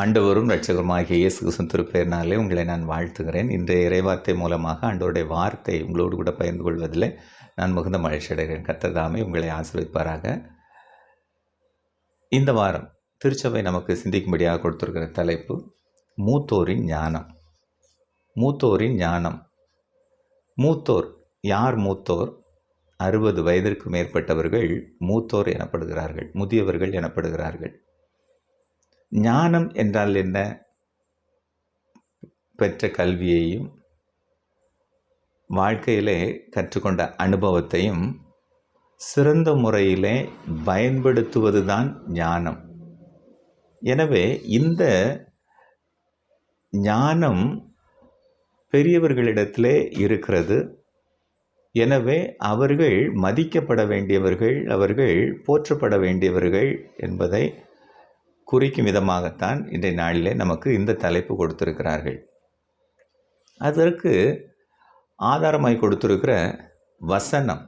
ஆண்டவரும் ரட்சகருமாகிய இயேசு கிறிஸ்துவின் உங்களை நான் வாழ்த்துகிறேன். இன்றைய இறைவார்த்தை மூலமாக ஆண்டோருடைய வார்த்தை உங்களோடு கூட பகிர்ந்து கொள்வதில் நான் மிகுந்த மகிழ்ச்சி அடைகிறேன். கத்ததாமே உங்களை ஆசிர்விப்பாராக இந்த வாரம் திருச்சபை நமக்கு சிந்திக்கும்படியாக கொடுத்துருக்கிற தலைப்பு மூத்தோரின் ஞானம். மூத்தோரின் ஞானம். மூத்தோர் யார் மூத்தோர்? அறுபது வயதிற்கு மேற்பட்டவர்கள் மூத்தோர் எனப்படுகிறார்கள் முதியவர்கள் எனப்படுகிறார்கள். ஞானம் என்றால் என்ன? பெற்ற கல்வியையும் வாழ்க்கையிலே கற்றுக்கொண்ட அனுபவத்தையும் சிறந்த முறையிலே பயன்படுத்துவதுதான் ஞானம். எனவே இந்த ஞானம் பெரியவர்களிடத்திலே இருக்கிறது. எனவே அவர்கள் மதிக்கப்பட வேண்டியவர்கள் அவர்கள் போற்றப்பட வேண்டியவர்கள் என்பதை குறிக்கும் விதமாகத்தான் இன்றைய நாளிலே நமக்கு இந்த தலைப்பு கொடுத்திருக்கிறார்கள். அதற்கு ஆதாரமாய் கொடுத்திருக்கிற வசனம்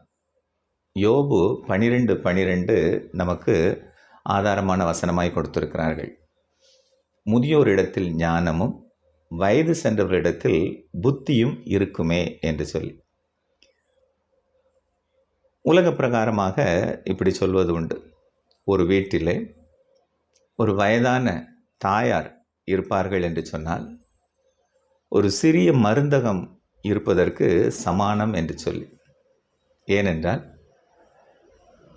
யோபு பனிரெண்டு பனிரெண்டு நமக்கு ஆதாரமான வசனமாய் கொடுத்திருக்கிறார்கள். முதியோரிடத்தில் ஞானமும் வயது சென்றவரிடத்தில் புத்தியும் இருக்குமே என்று சொல்லி. உலக பிரகாரமாக இப்படி சொல்வது உண்டு. ஒரு வீட்டிலே ஒரு வயதான தாயார் இருப்பார்கள் என்று சொன்னால் ஒரு சிறிய மருந்தகம் இருப்பதற்கு சமானம் என்று சொல்லி. ஏனென்றால்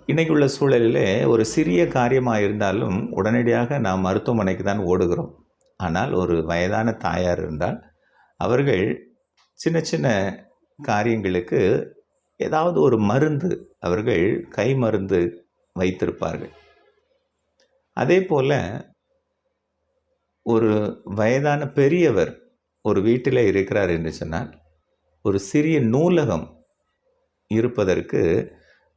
இன்றைக்குள்ள சூழலிலே ஒரு சிறிய காரியமாக இருந்தாலும் உடனடியாக நாம் மருத்துவமனைக்கு தான் ஓடுகிறோம். ஆனால் ஒரு வயதான தாயார் இருந்தால் அவர்கள் சின்ன சின்ன காரியங்களுக்கு ஏதாவது ஒரு மருந்து அவர்கள் கை மருந்து வைத்திருப்பார்கள். அதே போல் ஒரு வயதான பெரியவர் ஒரு வீட்டில் இருக்கிறார் என்று சொன்னால் ஒரு சிறிய நூலகம் இருப்பதற்கு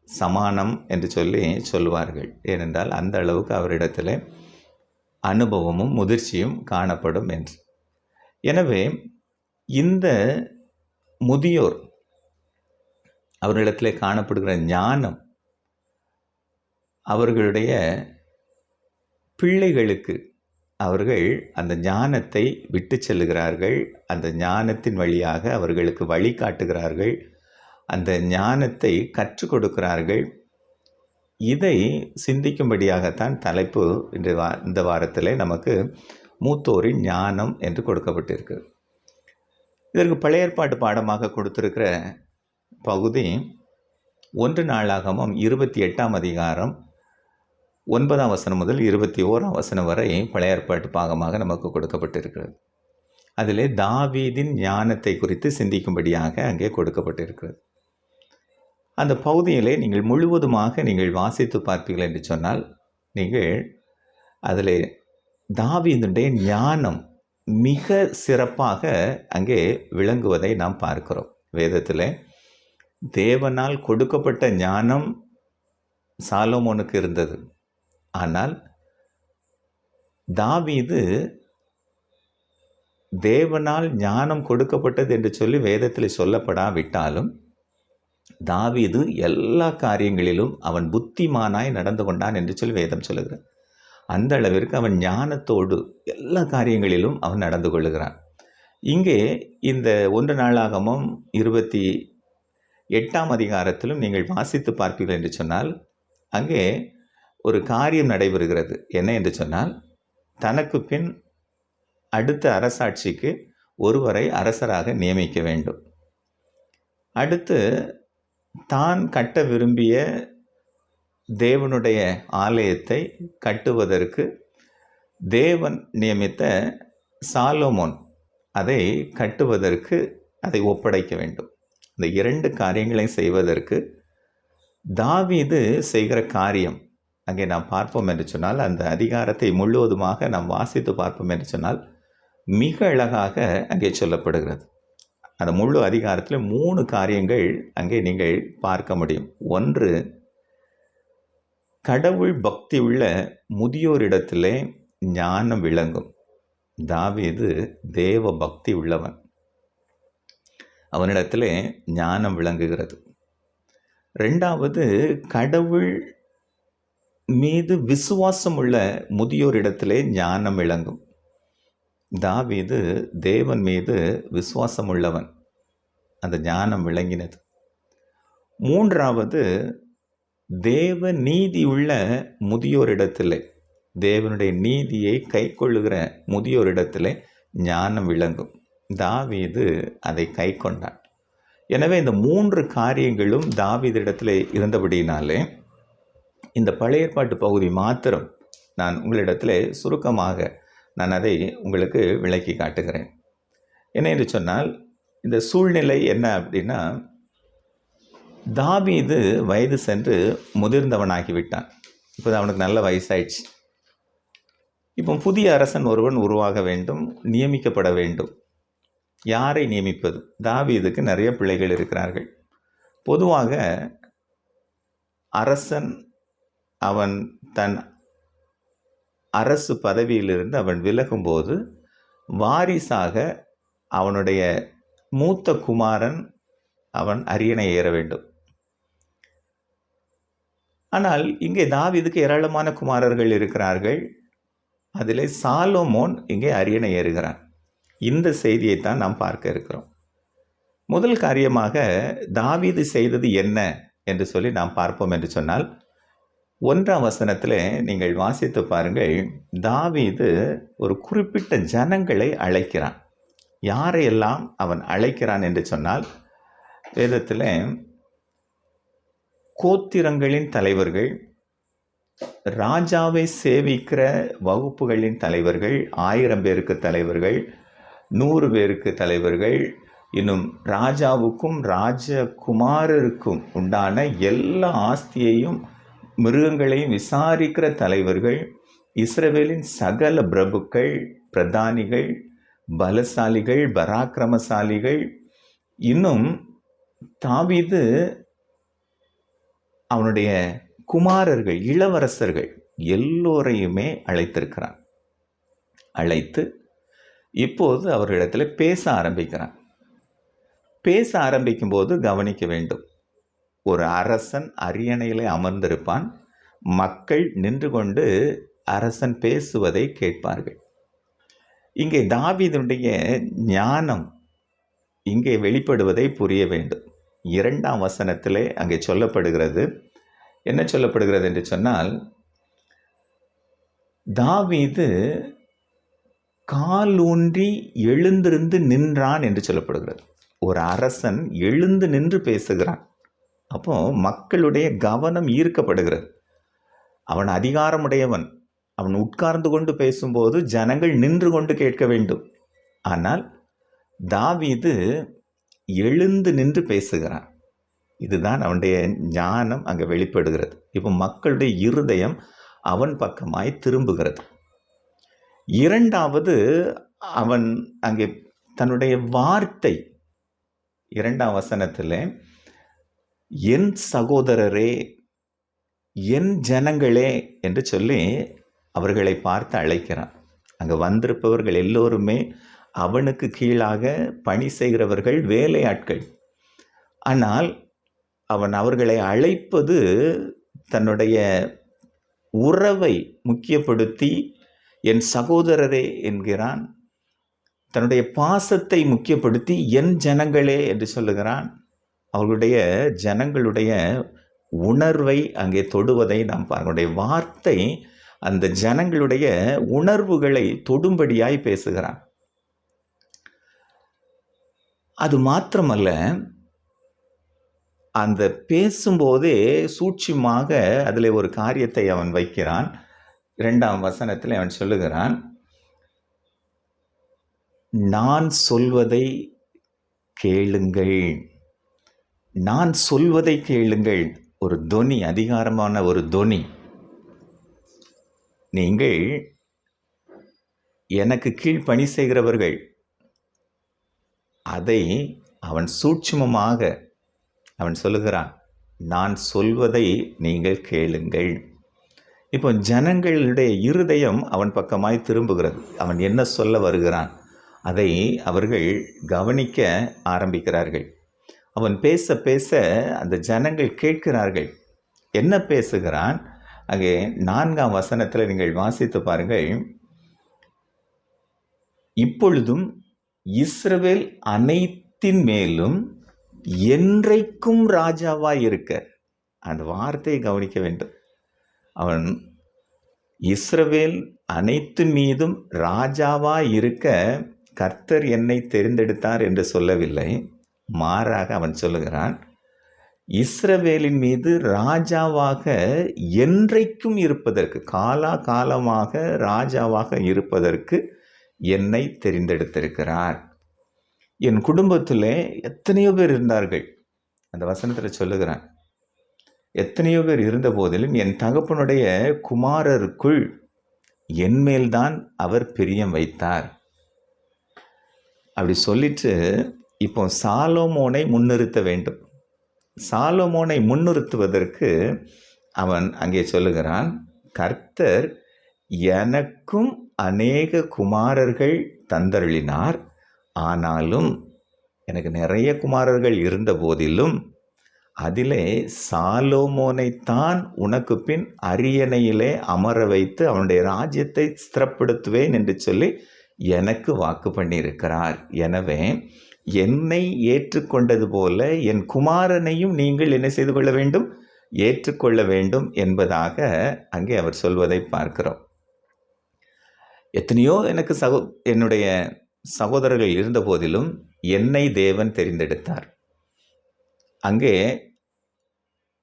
சமானம் என்று சொல்லி சொல்வார்கள். ஏனென்றால் அந்த அளவுக்கு அவரிடத்தில் அனுபவமும் முதிர்ச்சியும் காணப்படும் என்று. எனவே இந்த முதியோர் அவர்களிடத்தில் காணப்படுகிற ஞானம் அவர்களுடைய பிள்ளைகளுக்கு அவர்கள் அந்த ஞானத்தை விட்டு செல்லுகிறார்கள். அந்த ஞானத்தின் வழியாக அவர்களுக்கு வழிகாட்டுகிறார்கள் அந்த ஞானத்தை கற்றுக் கொடுக்கிறார்கள். இதை சிந்திக்கும்படியாகத்தான் தலைப்பு இன்று வா இந்த வாரத்தில் நமக்கு மூத்தோரின் ஞானம் என்று கொடுக்கப்பட்டிருக்கு. இதற்கு பழைய ஏற்பாட்டு பாடமாக கொடுத்திருக்கிற பகுதி ஒன்று நாளாகமும் இருபத்தி எட்டாம் அதிகாரம் ஒன்பதாம் வசனம் முதல் இருபத்தி ஓராம் வசனம் வரை பழைய ஏற்பாட்டு பாகமாக நமக்கு கொடுக்கப்பட்டிருக்கிறது. அதிலே தாவீதின் ஞானத்தை குறித்து சிந்திக்கும்படியாக அங்கே கொடுக்கப்பட்டிருக்கிறது. அந்த பகுதியிலே நீங்கள் முழுவதுமாக நீங்கள் வாசித்து பார்ப்பீர்கள் என்று சொன்னால் நீங்கள் அதில் தாவீதுடைய ஞானம் மிக சிறப்பாக அங்கே விளங்குவதை நாம் பார்க்கிறோம். வேதத்தில் தேவனால் கொடுக்கப்பட்ட ஞானம் சாலோமோனுக்கு இருந்தது. ஆனால் தாவீது தேவனால் ஞானம் கொடுக்கப்பட்டது என்று சொல்லி வேதத்தில் சொல்லப்படாவிட்டாலும் தாவீது எல்லா காரியங்களிலும் அவன் புத்திமானாய் நடந்து கொண்டான் என்று சொல்லி வேதம் சொல்லுகிறான் அந்த அளவிற்கு அவன் ஞானத்தோடு எல்லா காரியங்களிலும் அவன் நடந்து கொள்ளுகிறான். இங்கே இந்த ஒன்று நாளாகமும் இருபத்தி எட்டாம் அதிகாரத்திலும் நீங்கள் வாசித்து பார்ப்பீர்கள் என்று சொன்னால் அங்கே ஒரு காரியம் நடைபெறுகிறது. என்ன என்று சொன்னால் தனக்கு பின் அடுத்த அரசாட்சிக்கு ஒருவரை அரசராக நியமிக்க வேண்டும். அடுத்து தான் கட்ட விரும்பிய தேவனுடைய ஆலயத்தை கட்டுவதற்கு தேவன் நியமித்த சாலோமோன் அதை கட்டுவதற்கு அதை ஒப்படைக்க வேண்டும். இந்த இரண்டு காரியங்களையும் செய்வதற்கு தாவீது செய்கிற காரியம் அங்கே நாம் பார்ப்போம் என்று சொன்னால் அந்த அதிகாரத்தை முழுவதுமாக நாம் வாசித்து பார்ப்போம் என்று சொன்னால் மிக அழகாக அங்கே சொல்லப்படுகிறது. அந்த முழு அதிகாரத்தில் மூணு காரியங்கள் அங்கே நீங்கள் பார்க்க முடியும். ஒன்று கடவுள் பக்தி உள்ள முதியோரிடத்திலே ஞானம் விளங்கும். தாவீது தேவ பக்தி உள்ளவன். அவனிடத்திலே ஞானம் விளங்குகிறது. ரெண்டாவது கடவுள் மீது விசுவாசம் உள்ள முதியோரிடத்திலே ஞானம் விளங்கும். தாவீது தேவன் மீது விசுவாசம் உள்ளவன் அந்த ஞானம் விளங்கினது. மூன்றாவது தேவ நீதி உள்ள முதியோரிடத்திலே தேவனுடைய நீதியை கைக்கொள்ளுகிற முதியோரிடத்திலே ஞானம் விளங்கும். தாவீது அதை கை கொண்டான். எனவே இந்த மூன்று காரியங்களும் தாவீதிடத்தில் இருந்தபடினாலே இந்த பழைய ஏற்பாட்டு பகுதி மாத்திரம் நான் உங்களிடத்தில் சுருக்கமாக நான் அதை உங்களுக்கு விளக்கி காட்டுகிறேன். என்ன என்று சொன்னால் இந்த சூழ்நிலை என்ன அப்படின்னா தாபீது வயது சென்று முதிர்ந்தவனாகிவிட்டான். இப்போ அவனுக்கு நல்ல வயசாயிடுச்சு. இப்போ புதிய அரசன் ஒருவன் உருவாக வேண்டும் நியமிக்கப்பட வேண்டும். யாரை நியமிப்பது? தாவீதுக்கு நிறைய பிள்ளைகள் இருக்கிறார்கள். பொதுவாக அரசன் அவன் தன் அரசு பதவியிலிருந்து அவன் விலகும்போது வாரிசாக அவனுடைய மூத்த குமாரன் அவன் அரியணை ஏற வேண்டும். ஆனால் இங்கே தாவீதுக்கு ஏராளமான குமாரர்கள் இருக்கிறார்கள். அதில் சாலோமோன் இங்கே அரியணை ஏறுகிறான். இந்த செய்தியைத்தான் நாம் பார்க்க இருக்கிறோம். முதல் காரியமாக தாவீது செய்தது என்ன என்று சொல்லி நாம் பார்ப்போம் என்று சொன்னால் ஒன்றாம் வசனத்தில் நீங்கள் வாசித்து பாருங்கள் தாவீது ஒரு குறிப்பிட்ட ஜனங்களை அழைக்கிறான். யாரையெல்லாம் அவன் அழைக்கிறான் என்று சொன்னால் வேதத்தில் கோத்திரங்களின் தலைவர்கள் ராஜாவை சேவிக்கிற வகுப்புகளின் தலைவர்கள் ஆயிரம் பேருக்கு தலைவர்கள் நூறு பேருக்கு தலைவர்கள் இன்னும் ராஜாவுக்கும் ராஜகுமாரருக்கும் உண்டான எல்லா ஆஸ்தியையும் மிருகங்களையும் விசாரிக்கிற தலைவர்கள் இஸ்ரவேலின் சகல பிரபுக்கள் பிரதானிகள் பலசாலிகள் பராக்கிரமசாலிகள் இன்னும் தாவிது அவனுடைய குமாரர்கள் இளவரசர்கள் எல்லோரையுமே அழைத்திருக்கிறான். அழைத்து இப்போது அவர்களிடத்தில் பேச ஆரம்பிக்கிறான். பேச ஆரம்பிக்கும்போது கவனிக்க வேண்டும். ஒரு அரசன் அரியணையில் அமர்ந்திருப்பான். மக்கள் நின்று கொண்டு அரசன் பேசுவதை கேட்பார்கள். இங்கே தாவிதனுடைய ஞானம் இங்கே வெளிப்படுவதை புரிய வேண்டும். இரண்டாம் வசனத்திலே அங்கே சொல்லப்படுகிறது. என்ன சொல்லப்படுகிறது என்று சொன்னால் தாவீது காலூன்றி எழுந்திருந்து நின்றான் என்று சொல்லப்படுகிறது. ஒரு அரசன் எழுந்து நின்று பேசுகிறான். அப்போ மக்களுடைய கவனம் ஈர்க்கப்படுகிறது. அவன் அதிகாரமுடையவன். அவன் உட்கார்ந்து கொண்டு பேசும்போது ஜனங்கள் நின்று கொண்டு கேட்க வேண்டும். ஆனால் தாவீது எழுந்து நின்று பேசுகிறான். இதுதான் அவனுடைய ஞானம் அங்கே வெளிப்படுகிறது. இப்போ மக்களுடைய இருதயம் அவன் பக்கமாய் திரும்புகிறது. இரண்டாவது அவன் அங்கே தன்னுடைய வார்த்தை இரண்டாம் வசனத்தில் என் சகோதரரே என் ஜனங்களே என்று சொல்லி அவர்களை பார்த்து அழைக்கிறான். அங்கே வந்திருப்பவர்கள் எல்லோருமே அவனுக்கு கீழாக பணி செய்கிறவர்கள் வேலையாட்கள். ஆனால் அவன் அவர்களை அழைப்பது தன்னுடைய உறவை முக்கியப்படுத்தி என் சகோதரரே என்கிறான். தன்னுடைய பாசத்தை முக்கியப்படுத்தி என் ஜனங்களே என்று சொல்லுகிறான். அவர்களுடைய ஜனங்களுடைய உணர்வை அங்கே தொடுவதை நாம் அவருடைய வார்த்தை அந்த ஜனங்களுடைய உணர்வுகளை தொடும்படியாய் பேசுகிறான். அது மாத்திரமல்ல அந்த பேசும்போதே சூட்சிமாக அதில் ஒரு காரியத்தை அவன் வைக்கிறான். இரண்டாம் வசனத்தில் அவன் சொல்லுகிறான் நான் சொல்வதை கேளுங்கள். நான் சொல்வதை கேளுங்கள். ஒரு தொனி அதிகாரமான ஒரு தொனி. நீங்கள் எனக்கு கீழ் பணி செய்கிறவர்கள். அதை அவன் சூட்சுமமாக அவன் சொல்லுகிறான் நான் சொல்வதை நீங்கள் கேளுங்கள். இப்போ ஜனங்களுடைய இருதயம் அவன் பக்கமாய் திரும்புகிறது. அவன் என்ன சொல்ல வருகிறான்? அதை அவர்கள் கவனிக்க ஆரம்பிக்கிறார்கள். அவன் பேச பேச அந்த ஜனங்கள் கேட்கிறார்கள். என்ன பேசுகிறான்? அங்கே நான்காம் வசனத்தில் நீங்கள் வாசித்து பாருங்கள். இப்பொழுதும் இஸ்ரவேல் அனைத்தின் மேலும் என்றைக்கும் ராஜாவாக இருக்க அந்த வார்த்தையை கவனிக்க வேண்டும். அவன் இஸ்ரவேல் அனைத்து மீதும் ராஜாவாக இருக்க கர்த்தர் என்னை தெரிந்தெடுத்தார் என்று சொல்லவில்லை. மாறாக அவன் சொல்லுகிறான் இஸ்ரவேலின் மீது ராஜாவாக என்றைக்கும் இருப்பதற்கு காலா காலமாக ராஜாவாக இருப்பதற்கு என்னை தெரிந்தெடுத்திருக்கிறார். என் குடும்பத்தில் எத்தனையோ பேர் இருந்தார்கள். அந்த வசனத்தில் சொல்லுகிறான் எத்தனையோ பேர் இருந்த போதிலும் என் தகப்பனுடைய குமாரருக்குள் என்மேல்தான் அவர் பிரியம் வைத்தார். அப்படி சொல்லிட்டு இப்போ சாலோமோனை முன்னிறுத்த வேண்டும். சாலோமோனை முன்னிறுத்துவதற்கு அவன் அங்கே சொல்லுகிறான் கர்த்தர் எனக்கும் அநேக குமாரர்கள் தந்தருளினார். ஆனாலும் எனக்கு நிறைய குமாரர்கள் இருந்த போதிலும் அதிலே சாலோமோனைத்தான் உனக்கு பின் அரியணையிலே அமர வைத்து அவனுடைய ராஜ்யத்தை ஸ்திரப்படுத்துவேன் என்று சொல்லி எனக்கு வாக்கு பண்ணியிருக்கிறார். எனவே என்னை ஏற்றுக்கொண்டது போல என் குமாரனையும் நீங்கள் என்ன செய்து கொள்ள வேண்டும்? ஏற்றுக்கொள்ள வேண்டும் என்பதாக அங்கே அவர் சொல்வதை பார்க்கிறோம். எத்தனையோ எனக்கு சகோ என்னுடைய சகோதரர்கள் இருந்த போதிலும் என்னை தேவன் தெரிந்தெடுத்தார். அங்கே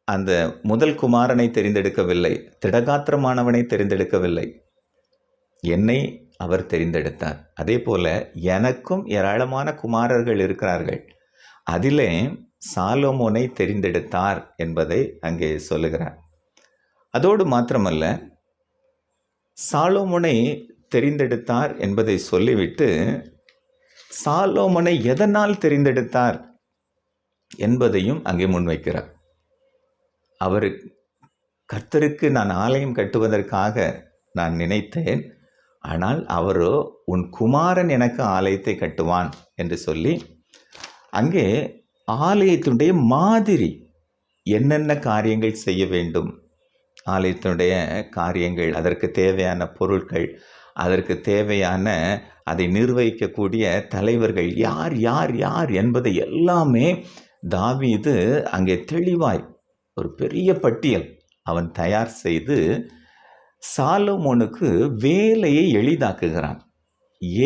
அந்த முதல் குமாரனை தெரிந்தெடுக்கவில்லை திடகாத்திரமானவனை தெரிந்தெடுக்கவில்லை. என்னை அவர் தெரிந்தெடுத்தார். அதே போல் எனக்கும் ஏராளமான குமாரர்கள் இருக்கிறார்கள். அதிலே சாலோமோனை தெரிந்தெடுத்தார் என்பதை அங்கே சொல்லுகிறார். அதோடு மாத்திரமல்ல சாலோமோனை தெரிந்தெடுத்தார் என்பதை சொல்லிவிட்டு சாலோமோனை எதனால் தெரிந்தெடுத்தார் என்பதையும் அங்கே முன்வைக்கிறார். அவர் கர்த்தருக்கு நான் ஆலயம் கட்டுவதற்காக நான் நினைத்தேன். ஆனால் அவரோ உன் குமாரன் எனக்கு ஆலயத்தை கட்டுவான் என்று சொல்லி அங்கே ஆலயத்தினுடைய மாதிரி என்னென்ன காரியங்கள் செய்ய வேண்டும் ஆலயத்தினுடைய காரியங்கள் அதற்கு தேவையான பொருட்கள் அதற்கு தேவையான அதை நிர்வகிக்கக்கூடிய தலைவர்கள் யார் யார் யார் என்பதை எல்லாமே தாவீது அங்கே தெளிவாய் ஒரு பெரிய பட்டியல் அவன் தயார் செய்து சாலமோனுக்கு வேலையை எளிதாக்குகிறான்.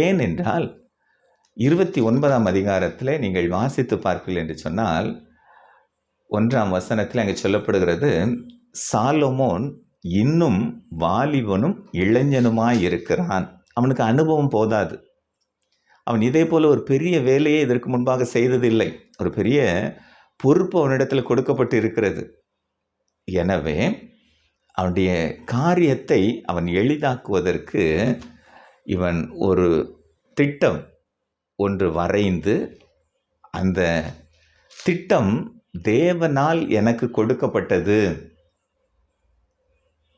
ஏனென்றால் இருபத்தி ஒன்பதாம் அதிகாரத்தில் நீங்கள் வாசித்து பார்க்கல என்று சொன்னால் ஒன்றாம் வசனத்தில் அங்கே சொல்லப்படுகிறது சாலமோன் இன்னும் வாலிபனும் இளைஞனுமாய் இருக்கிறான் அவனுக்கு அனுபவம் போதாது. அவன் இதே போல் ஒரு பெரிய வேலையை இதற்கு முன்பாக செய்ததில்லை. ஒரு பெரிய பொறுப்பு அவனிடத்தில் கொடுக்கப்பட்டு இருக்கிறது எனவே அவனுடைய காரியத்தை அவன் எளிதாக்குவதற்கு இவன் ஒரு திட்டம் ஒன்று வரைந்து அந்த திட்டம் தேவனால் எனக்கு கொடுக்கப்பட்டது.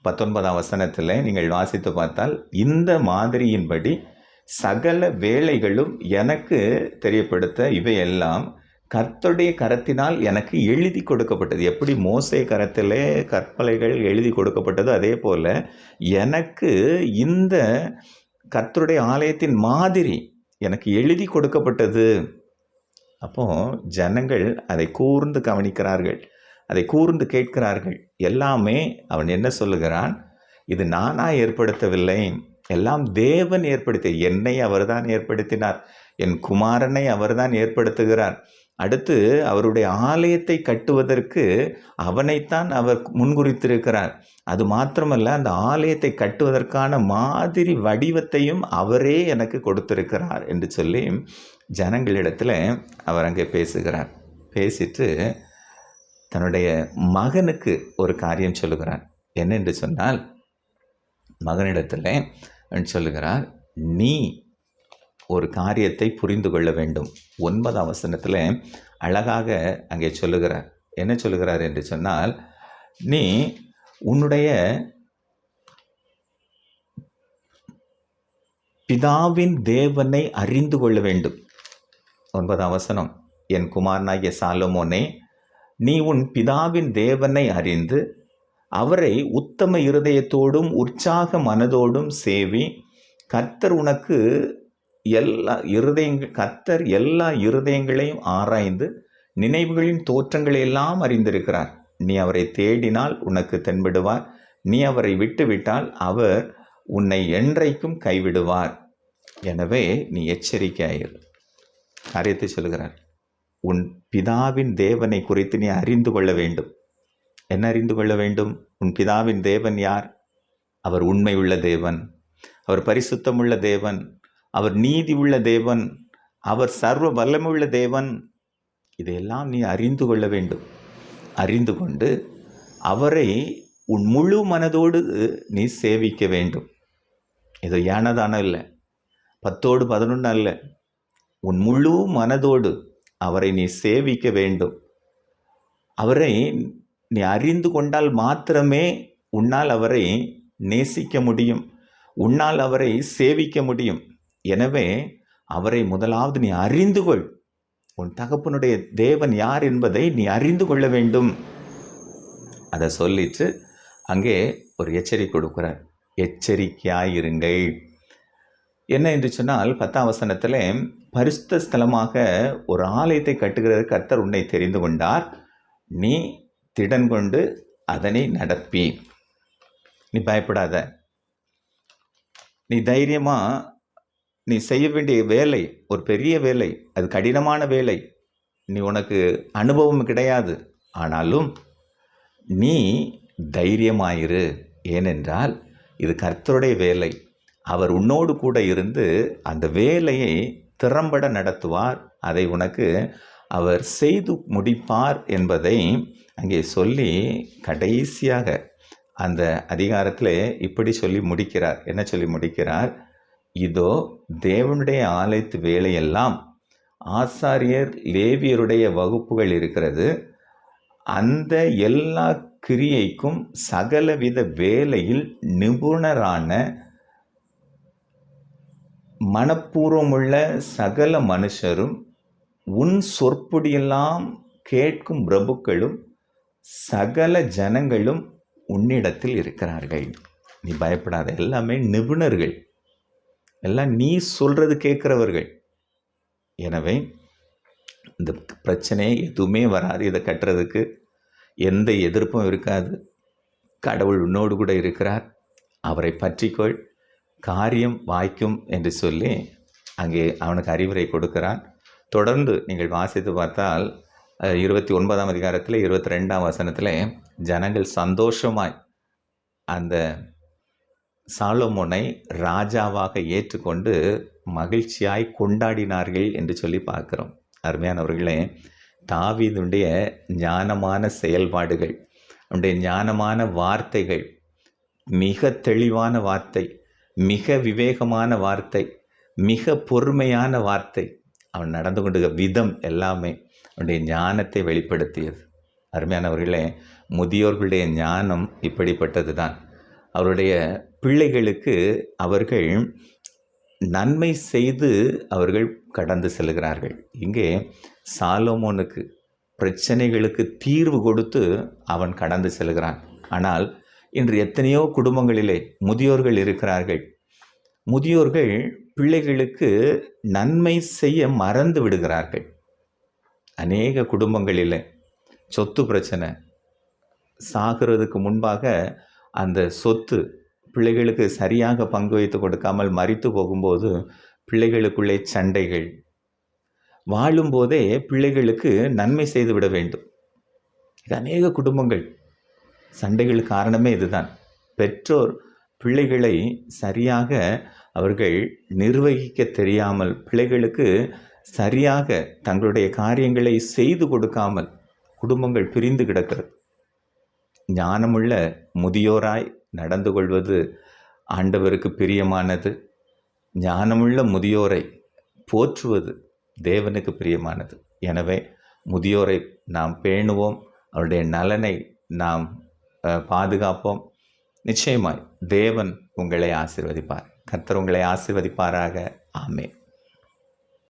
பத்தொன்பதாம் வசனத்தில் நீங்கள் வாசித்து பார்த்தால் இந்த மாதிரியின்படி சகல வேலைகளும் எனக்கு தெரியப்படுத்த இவையெல்லாம் கர்த்தருடைய கரத்தினால் எனக்கு எழுதி கொடுக்கப்பட்டது. எப்படி மோசை கரத்திலே கற்பலைகள் எழுதி கொடுக்கப்பட்டதோ அதே போல் எனக்கு இந்த கர்த்தருடைய ஆலயத்தின் மாதிரி எனக்கு எழுதி கொடுக்கப்பட்டது. அப்போது ஜனங்கள் அதை கூர்ந்து கவனிக்கிறார்கள். அதை கூர்ந்து கேட்கிறார்கள். எல்லாமே அவன் என்ன சொல்லுகிறான்? இது நானாக ஏற்படுத்தவில்லை. எல்லாம் தேவன் ஏற்படுத்திய என்னை அவர்தான் ஏற்படுத்தினார். என் குமாரனை அவர்தான் ஏற்படுத்துகிறார். அடுத்து அவருடைய ஆலயத்தை கட்டுவதற்கு அவனைத்தான் அவர் முன்குறித்திருக்கிறார். அது மாத்திரமல்ல அந்த ஆலயத்தை கட்டுவதற்கான மாதிரி வடிவத்தையும் அவரே எனக்கு கொடுத்திருக்கிறார் என்று சொல்லி ஜனங்களிடத்தில் அவர் அங்கே பேசுகிறார். பேசிட்டு தன்னுடைய மகனுக்கு ஒரு காரியம் சொல்லுகிறார். என்னென்று சொன்னால் மகனிடத்தில் சொல்லுகிறார் நீ ஒரு காரியத்தை புரிந்து கொள்ள வேண்டும். ஒன்பதாம் வசனத்தில் அழகாக அங்கே சொல்லுகிறார். என்ன சொல்லுகிறார் என்று சொன்னால் நீ உன்னுடைய பிதாவின் தேவனை அறிந்து கொள்ள வேண்டும். ஒன்பதாம் வசனம் என் குமாரனாகிய சாலமோனே நீ உன் பிதாவின் தேவனை அறிந்து அவரை உத்தம இருதயத்தோடும் உற்சாக மனதோடும் சேவி கர்த்தர் உனக்கு எல்லா இருதயங்கள் கத்தர் எல்லா இருதயங்களையும் ஆராய்ந்து நினைவுகளின் தோற்றங்களை எல்லாம் அறிந்திருக்கிறார். நீ அவரை தேடினால் உனக்கு தென்படுவார். நீ அவரை விட்டுவிட்டால் அவர் உன்னை என்றைக்கும் கைவிடுவார். எனவே நீ எச்சரிக்கையாயிரு. காரியத்தை சொல்கிறார் உன் பிதாவின் தேவனை குறித்து நீ அறிந்து கொள்ள வேண்டும். என்ன அறிந்து கொள்ள வேண்டும்? உன் பிதாவின் தேவன் யார்? அவர் உண்மை உள்ள தேவன். அவர் பரிசுத்தமுள்ள தேவன். அவர் நீதி உள்ள தேவன் அவர் சர்வ வல்லமுள்ள தேவன். இதையெல்லாம் நீ அறிந்து கொள்ள வேண்டும். அறிந்து கொண்டு அவரை உன் முழு மனதோடு நீ சேவிக்க வேண்டும். இது ஏனதான இல்லை பத்தோடு பதினொன்று அல்ல. உன் முழு மனதோடு அவரை நீ சேவிக்க வேண்டும். அவரை நீ அறிந்து கொண்டால் மாத்திரமே உன்னால் அவரை நேசிக்க முடியும். உன்னால் அவரை சேவிக்க முடியும். எனவே அவரை முதலாவது நீ அறிந்து கொள். உன் தகப்பனுடைய தேவன் யார் என்பதை நீ அறிந்து கொள்ள வேண்டும். அதை சொல்லிட்டு அங்கே ஒரு எச்சரிக்கை கொடுக்குறார். எச்சரிக்கையாயிருங்கள். என்ன என்று சொன்னால் பத்தாம் வசனத்தில் பரிசுத்த ஸ்தலமாக ஒரு ஆலயத்தை கட்டுகிறது கர்த்தர் உன்னை தெரிந்து கொண்டார். நீ திடன் கொண்டு அதனை நடப்பி நீ பயப்படாத. நீ தைரியமாக நீ செய்ய வேண்டிய வேலை ஒரு பெரிய வேலை அது கடினமான வேலை. நீ உனக்கு அனுபவம் கிடையாது. ஆனாலும் நீ தைரியமாயிரு. ஏனென்றால் இது கர்த்தருடைய வேலை. அவர் உன்னோடு கூட இருந்து அந்த வேலையை திறம்பட நடத்துவார். அதை உனக்கு அவர் செய்து முடிப்பார் என்பதை அங்கே சொல்லி கடைசியாக அந்த அதிகாரத்தில் இப்படி சொல்லி முடிக்கிறார். என்ன சொல்லி முடிக்கிறார்? இதோ தேவனுடைய ஆலயத்து வேலையெல்லாம் ஆசாரியர் லேவியருடைய வகுப்புகள் இருக்கிறது. அந்த எல்லா கிரியைக்கும் சகலவித வேலையில் நிபுணரான மனப்பூர்வமுள்ள சகல மனுஷரும் உன் சொற்புடியெல்லாம் கேட்கும் பிரபுக்களும் சகல ஜனங்களும் உன்னிடத்தில் இருக்கிறார்கள். நீ பயப்படாத எல்லாமே நிபுணர்கள். எல்லாம் நீ சொல்கிறது கேட்குறவர்கள். எனவே இந்த பிரச்சனை எதுவுமே வராது இதை கட்டுறதுக்கு. எந்த எதிர்ப்பும் இருக்காது. கடவுள் உன்னோடு கூட இருக்கிறார். அவரை பற்றிக்கொள். காரியம் வாய்க்கும் என்று சொல்லி அங்கே அவனுக்கு அறிவுரை கொடுக்கிறான். தொடர்ந்து நீங்கள் வாசித்து பார்த்தால் இருபத்தி ஒன்பதாம் அதிகாரத்தில் இருபத்தி ரெண்டாம் வசனத்தில் ஜனங்கள் சந்தோஷமாய் அந்த சாலமோனை ராஜாவாக ஏற்றுக்கொண்டு மகிழ்ச்சியாய் கொண்டாடினார்கள் என்று சொல்லி பார்க்குறோம். அருமையானவர்களே தாவீதுடைய ஞானமான செயல்பாடுகள் அவனுடைய ஞானமான வார்த்தைகள் மிக தெளிவான வார்த்தை மிக விவேகமான வார்த்தை மிக பொறுமையான வார்த்தை அவன் நடந்து கொண்ட விதம் எல்லாமே அவனுடைய ஞானத்தை வெளிப்படுத்தியது. அருமையானவர்களே முதியோர்களுடைய ஞானம் இப்படிப்பட்டது தான் அவருடைய பிள்ளைகளுக்கு அவர்கள் நன்மை செய்து அவர்கள் கடந்து செல்கிறார்கள். இங்கே சாலோமோனுக்கு பிரச்சனைகளுக்கு தீர்வு கொடுத்து அவன் கடந்து செல்கிறான். ஆனால் இன்று எத்தனையோ குடும்பங்களிலே முதியோர்கள் இருக்கிறார்கள். முதியோர்கள் பிள்ளைகளுக்கு நன்மை செய்ய மறந்து விடுகிறார்கள். அநேக குடும்பங்களில் சொத்து பிரச்சனை. சாகிறதுக்கு முன்பாக அந்த சொத்து பிள்ளைகளுக்கு சரியாக பங்கு வைத்து கொடுக்காமல் மறித்து போகும்போது பிள்ளைகளுக்குள்ளே சண்டைகள். வாழும்போதே பிள்ளைகளுக்கு நன்மை செய்து விட வேண்டும். இது அநேக குடும்பங்கள். சண்டைகள் காரணமே இதுதான். பெற்றோர் பிள்ளைகளை சரியாக அவர்கள் நிர்வகிக்க தெரியாமல் பிள்ளைகளுக்கு சரியாக தங்களுடைய காரியங்களை செய்து கொடுக்காமல் குடும்பங்கள் பிரிந்து கிடக்கிறது. ஞானமுள்ள முதியோராய் நடந்து கொள்வது ஆண்டவருக்கு பிரியமானது. ஞானமுள்ள முதியோரை போற்றுவது தேவனுக்கு பிரியமானது. எனவே முதியோரை நாம் பேணுவோம். அவருடைய நலனை நாம் பாதுகாப்போம். நிச்சயமாய் தேவன் உங்களை ஆசீர்வதிப்பார். கர்த்தர் உங்களை ஆசிர்வதிப்பாராக. ஆமே